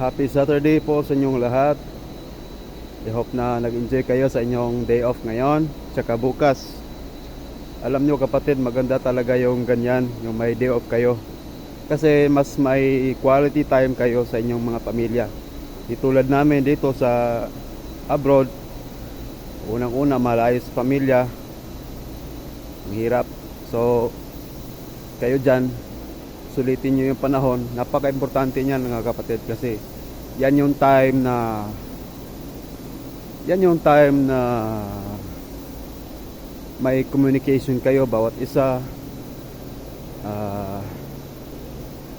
Happy Saturday po sa inyong lahat. I hope na nag-enjoy kayo sa inyong day off ngayon, tsaka bukas. Alam nyo kapatid, maganda talaga yung ganyan, yung may day off kayo. Kasi mas may quality time kayo sa inyong mga pamilya. Di tulad namin dito sa abroad, unang-una malayo sa pamilya, ang hirap. So, kayo dyan, sulitin nyo yung panahon. Napaka-importante niyan mga kapatid kasi yan yung time na yan yung time na may communication kayo bawat isa. Ah,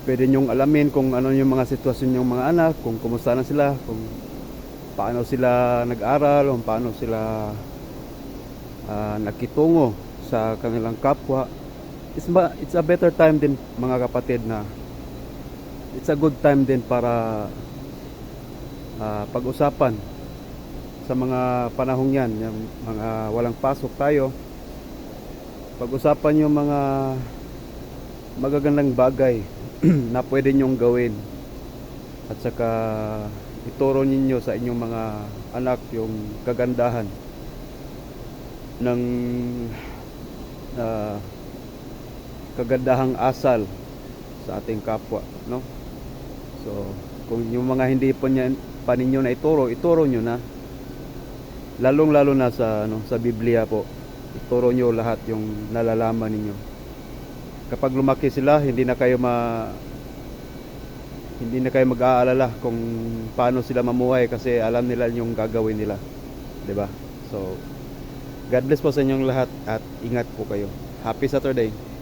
pwede nyong alamin kung ano yung mga sitwasyon yung mga anak, kung kumusta na sila, kung paano sila nag-aral, kung paano sila ah, nakitungo sa kanilang kapwa it's, ba, it's a better time din mga kapatid na it's a good time din para ah, pag-usapan sa mga panahong yan, yung mga walang pasok tayo. Pag-usapan yung mga magagandang bagay na pwede nyong gawin. At saka ituro ninyo sa inyong mga anak yung kagandahan ng ah, kagandahang asal sa ating kapwa, no? So, kung yung mga hindi pa niya pa ninyo na ituro, ituro nyo na. Lalong-lalo na sa ano, sa Biblia po. Ituro nyo lahat yung nalalaman ninyo. Kapag lumaki sila, hindi na kayo ma hindi na kayo mag-aalala kung paano sila mamuhay kasi alam nila yung gagawin nila. 'Di ba? So, God bless po sa inyong lahat at ingat po kayo. Happy Saturday.